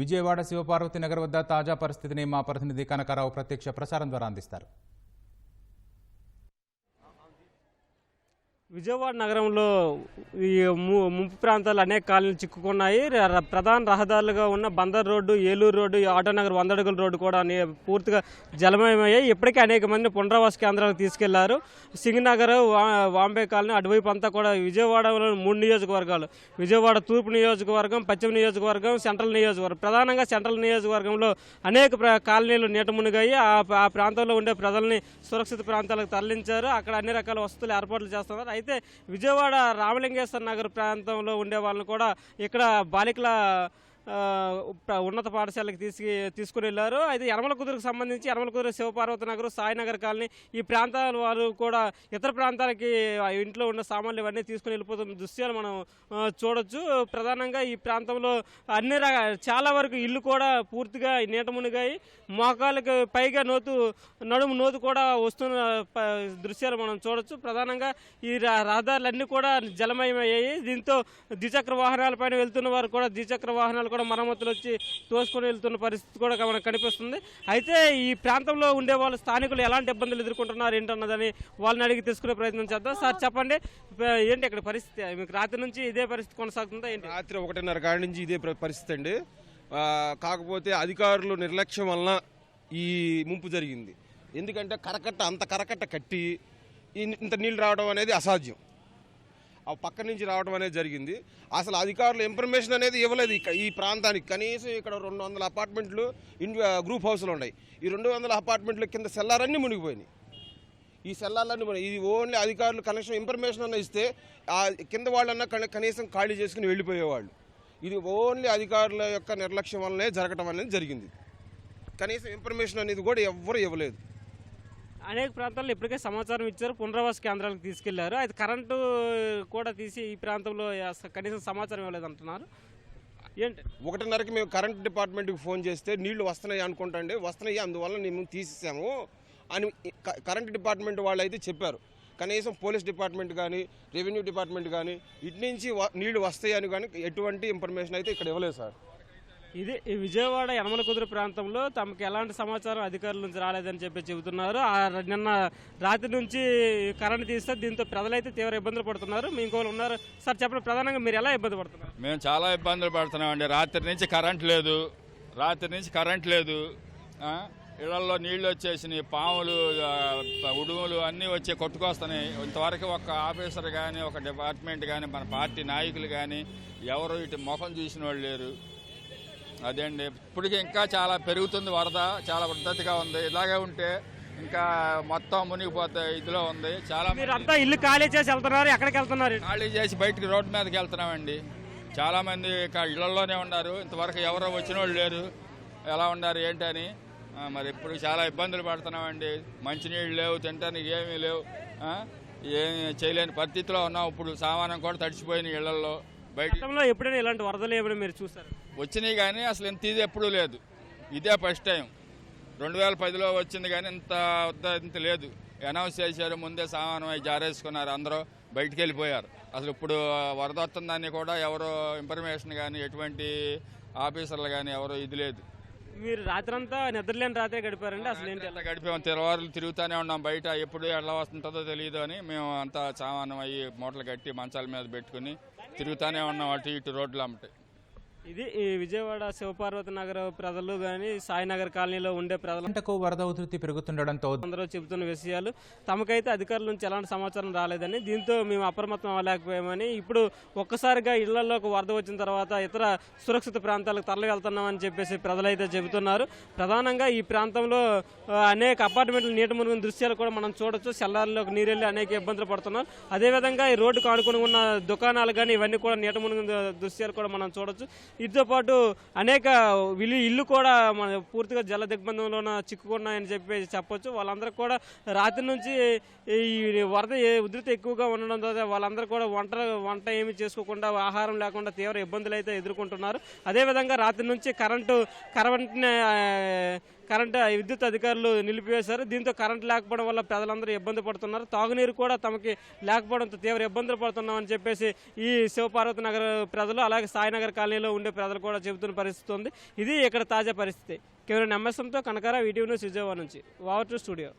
విజయవాడ శివపార్వతి నగర్ వద్ద తాజా పరిస్థితిని మా ప్రతినిధి కనకారావు ప్రత్యక్ష ప్రసారం ద్వారా అందిస్తారు. విజయవాడ నగరంలో ఈ ము- ముంపు ప్రాంతాలు అనేక కాలనీలు చిక్కుకున్నాయి. ప్రధాన రహదారులుగా ఉన్న బందర్ రోడ్డు ఏలూరు రోడ్డు ఆటోనగర్ వందడుగుల రోడ్డు కూడా పూర్తిగా జలమయమయ్యాయి. ఇప్పటికే అనేక మంది పునరావాస కేంద్రాలకు తీసుకెళ్ళారు. సింగనగర్ వా- వాంబే కాలనీ అటువైపు అంతా కూడా విజయవాడలో మూడు నియోజకవర్గాలు. విజయవాడ తూర్పు నియోజకవర్గం పశ్చిమ నియోజకవర్గం సెంట్రల్ నియోజకవర్గం. ప్రధానంగా సెంట్రల్ నియోజకవర్గంలో అనేక కాలనీలు నీట మునిగాయి. ఆ ఆ ప్రాంతంలో ఉండే ప్రజల్ని సురక్షిత ప్రాంతాలకు తరలించారు. అక్కడ అన్ని రకాల వసతులు ఏర్పాట్లు చేస్తున్నారు. అయితే విజయవాడ రామలింగేశ్వర నగర్ ప్రాంతంలో ఉండే వాళ్ళని కూడా ఇక్కడ బాలికల ఉన్నత పాఠశాలకు తీసుకు తీసుకుని వెళ్ళారు. అయితే యనమల కుదురుకు సంబంధించి యనమల కుదురు శివపార్వతి నగర్ సాయినగర్ కాలనీ ఈ ప్రాంతాల వారు కూడా ఇతర ప్రాంతాలకి ఇంట్లో ఉన్న సామాన్లు ఇవన్నీ తీసుకుని వెళ్ళిపోతున్న దృశ్యాలు మనం చూడొచ్చు. ప్రధానంగా ఈ ప్రాంతంలో అన్ని చాలా వరకు ఇల్లు కూడా పూర్తిగా నీట మునిగాయి. మోకాళ్ళకి పైగా నోతు నడుము నోతు కూడా వస్తున్న ప- దృశ్యాలు మనం చూడొచ్చు. ప్రధానంగా ఈ రహదారులన్నీ కూడా జలమయమయ్యాయి. దీంతో ద్విచక్ర వాహనాలపైన వెళ్తున్న వారు కూడా ద్విచక్ర వాహనాలు కూడా మరమ్మతులు వచ్చి తోసుకొని వెళ్తున్న పరిస్థితి కూడా మనకు కనిపిస్తుంది. అయితే ఈ ప్రాంతంలో ఉండే వాళ్ళు స్థానికులు ఎలాంటి ఇబ్బందులు ఎదుర్కొంటున్నారు ఏంటన్నదని వాళ్ళని అడిగి తెలుసుకునే ప్రయత్నం చేద్దాం. సార్ చెప్పండి. ఏంటి ఇక్కడ పరిస్థితి? మీకు రాత్రి నుంచి ఇదే పరిస్థితి కొనసాగుతుందా? ఏంటి? రాత్రి ఒకటిన్నర కాడి నుంచి ఇదే పరిస్థితి అండి. కాకపోతే అధికారులు నిర్లక్ష్యం వలన ఈ ముంపు జరిగింది. ఎందుకంటే కరకట్ట అంత కరకట్ట కట్టి ఇంత నీళ్ళు రావడం అనేది అసాధ్యం. పక్క నుంచి రావడం అనేది జరిగింది. అసలు అధికారులు ఇన్ఫర్మేషన్ అనేది ఇవ్వలేదు ఈ ప్రాంతానికి. కనీసం ఇక్కడ రెండు వందల అపార్ట్మెంట్లు గ్రూప్ హౌస్లు ఉన్నాయి. ఈ రెండు వందల అపార్ట్మెంట్ల కింద సెల్లారన్నీ మునిగిపోయినాయి. ఈ సెల్లార్లన్నీ ఇది ఓన్లీ అధికారులు కనెక్షన్ ఇన్ఫర్మేషన్ అన్న ఇస్తే ఆ కింద వాళ్ళన్నా కనీసం ఖాళీ చేసుకుని వెళ్ళిపోయేవాళ్ళు. ఇది ఓన్లీ అధికారుల యొక్క నిర్లక్ష్యం వల్లనే జరగటం అనేది జరిగింది. కనీసం ఇన్ఫర్మేషన్ అనేది కూడా ఎవ్వరు ఇవ్వలేదు. అనేక ప్రాంతాల్లో ఇప్పటికే సమాచారం ఇచ్చారు. పునరావాస కేంద్రాలకు తీసుకెళ్ళారు. అయితే కరెంటు కూడా తీసి ఈ ప్రాంతంలో కనీసం సమాచారం ఇవ్వలేదంటున్నారు ఏంటి? ఒకటిన్నరకి మేము కరెంట్ డిపార్ట్మెంట్కి ఫోన్ చేస్తే నీళ్ళు వస్తున్నాయి అనుకుంటాండి వస్తున్నాయి అందువల్ల మేము తీసేసాము అని క- కరెంట్ డిపార్ట్మెంట్ వాళ్ళు అయితే చెప్పారు. కనీసం పోలీస్ డిపార్ట్మెంట్ కానీ రెవెన్యూ డిపార్ట్మెంట్ కానీ ఇటు నుంచి వ- నీళ్ళు వస్తాయి అని కానీ ఎటువంటి ఇన్ఫర్మేషన్ అయితే ఇక్కడ ఇవ్వలేదు సార్. ఇది ఈ విజయవాడ యనమల కుదురు ప్రాంతంలో తమకు ఎలాంటి సమాచారం అధికారుల నుంచి రాలేదని చెప్పి చెబుతున్నారు. నిన్న రాత్రి నుంచి కరెంట్ తీస్తే దీంతో ప్రజలైతే తీవ్ర ఇబ్బందులు పడుతున్నారు. మీ ఇంకోళ్ళు ఉన్నారు. సార్ చెప్పండి ప్రధానంగా మీరు ఎలా ఇబ్బంది పడుతున్నారు? మేము చాలా ఇబ్బందులు పడుతున్నామండి. రాత్రి నుంచి కరెంట్ లేదు. రాత్రి నుంచి కరెంట్ లేదు. ఇళ్ళలో నీళ్ళు వచ్చేసినాయి. పాములు ఉడుములు అన్నీ వచ్చి కొట్టుకొస్తున్నాయి. ఇంతవరకు ఒక ఆఫీసర్ కానీ ఒక డిపార్ట్మెంట్ కానీ మన పార్టీ నాయకులు కానీ ఎవరు ఇటు ముఖం చూసిన వాళ్ళు లేరు. అదే అండి ఇప్పటికి ఇంకా చాలా పెరుగుతుంది వరద చాలా పద్ధతిగా ఉంది. ఇలాగే ఉంటే ఇంకా మొత్తం మునిగిపోతే ఇదిలో ఉంది. చాలా మీరు అంతా ఇల్లు ఖాళీ చేసి వెళ్తున్నారు. ఎక్కడికి వెళ్తున్నారు? ఖాళీ చేసి బయటికి రోడ్డు మీదకి వెళ్తున్నామండి. చాలా మంది ఇక ఇళ్ళలోనే ఉన్నారు. ఇంతవరకు ఎవరో వచ్చిన వాళ్ళు లేరు. ఎలా ఉన్నారు ఏంటని మరి ఇప్పుడు చాలా ఇబ్బందులు పడుతున్నామండి. మంచినీళ్ళు లేవు తినడానికి ఏమీ లేవు. ఏమీ చేయలేని పరిస్థితిలో ఉన్నాం. ఇప్పుడు సామానం కూడా తడిచిపోయిన ఇళ్ళలో బయట ఎప్పుడైనా ఇలాంటి వరదలు ఏమైనా మీరు చూసారు? వచ్చినాయి కానీ అసలు ఇంత ఇది ఎప్పుడూ లేదు. ఇదే ఫస్ట్ టైం రెండు వేల పదిలో వచ్చింది కానీ ఇంత వద్ద ఇంత లేదు. అనౌన్స్ చేశారు ముందే సామానం అవి జారేసుకున్నారు అందరూ బయటికి వెళ్ళిపోయారు. అసలు ఇప్పుడు వరద వస్తుందని కూడా ఎవరో ఇన్ఫర్మేషన్ కానీ ఎటువంటి ఆఫీసర్లు కానీ ఎవరో ఇది లేదు. మీరు రాత్రంతా నిద్రలేని రాత్రే గడిపారండి అసలు ఏంటి? ఎంత గడిపాము తెల్లవారులు తిరుగుతూనే ఉన్నాం బయట ఎప్పుడు ఎలా వస్తుంటుందో తెలియదు అని మేము అంతా సామానం అయ్యి మూటలు కట్టి మంచాల మీద పెట్టుకుని తిరుగుతూనే ఉన్నాం అటు ఇటు రోడ్లు అమ్మటాయి ఇది ఈ విజయవాడ శివపార్వతి నగర ప్రజలు కానీ సాయినగర్ కాలనీలో ఉండే ప్రజలు గంటకు వరద ఉధృతి పెరుగుతుండడంతో అందరూ చెబుతున్న విషయాలు. తమకైతే అధికారుల నుంచి ఎలాంటి సమాచారం రాలేదని దీంతో మేము అప్రమత్తం అవ్వలేకపోయామని ఇప్పుడు ఒక్కసారిగా ఇళ్ళలోకి వరద వచ్చిన తర్వాత ఇతర సురక్షిత ప్రాంతాలకు తరలి వెళ్తున్నామని చెప్పేసి ప్రజలైతే చెబుతున్నారు. ప్రధానంగా ఈ ప్రాంతంలో అనేక అపార్ట్మెంట్లు నీట మునిగిన దృశ్యాలు కూడా మనం చూడొచ్చు. సెల్లార్లోకి నీరు వెళ్ళి అనేక ఇబ్బందులు పడుతున్నారు. అదేవిధంగా ఈ రోడ్డుకు ఆడుకుని ఉన్న దుకాణాలు కానీ ఇవన్నీ కూడా నీట మునిగిన దృశ్యాలు కూడా మనం చూడొచ్చు. వీటితో పాటు అనేక ఇల్లు ఇల్లు కూడా మన పూర్తిగా జల దిగ్బంధంలోన చిక్కుకున్నాయని చెప్పి చెప్పొచ్చు. వాళ్ళందరూ కూడా రాత్రి నుంచి ఈ వరద ఏ- ఉధృతి ఎక్కువగా ఉండడం ద్వారా వాళ్ళందరూ కూడా వంట వంట ఏమి చేసుకోకుండా ఆహారం లేకుండా తీవ్ర ఇబ్బందులు అయితే ఎదుర్కొంటున్నారు. అదేవిధంగా రాత్రి నుంచి కరెంటు కరెంట్ని కరెంట్ విద్యుత్ అధికారులు నిలిపివేశారు. దీంతో కరెంట్ లేకపోవడం వల్ల ప్రజలందరూ ఇబ్బంది పడుతున్నారు. తాగునీరు కూడా తమకి లేకపోవడంతో తీవ్ర ఇబ్బందులు పడుతున్నామని చెప్పేసి ఈ శివపార్వతి నగర్ ప్రజలు అలాగే సాయినగర్ కాలనీలో ఉండే ప్రజలు కూడా చెబుతున్న పరిస్థితి ఉంది. ఇది ఇక్కడ తాజా పరిస్థితి. కేవలం ఎంఎస్ఎంతో కనకారా వీడియో న్యూస్ విజయవాడ నుంచి. Over to studio.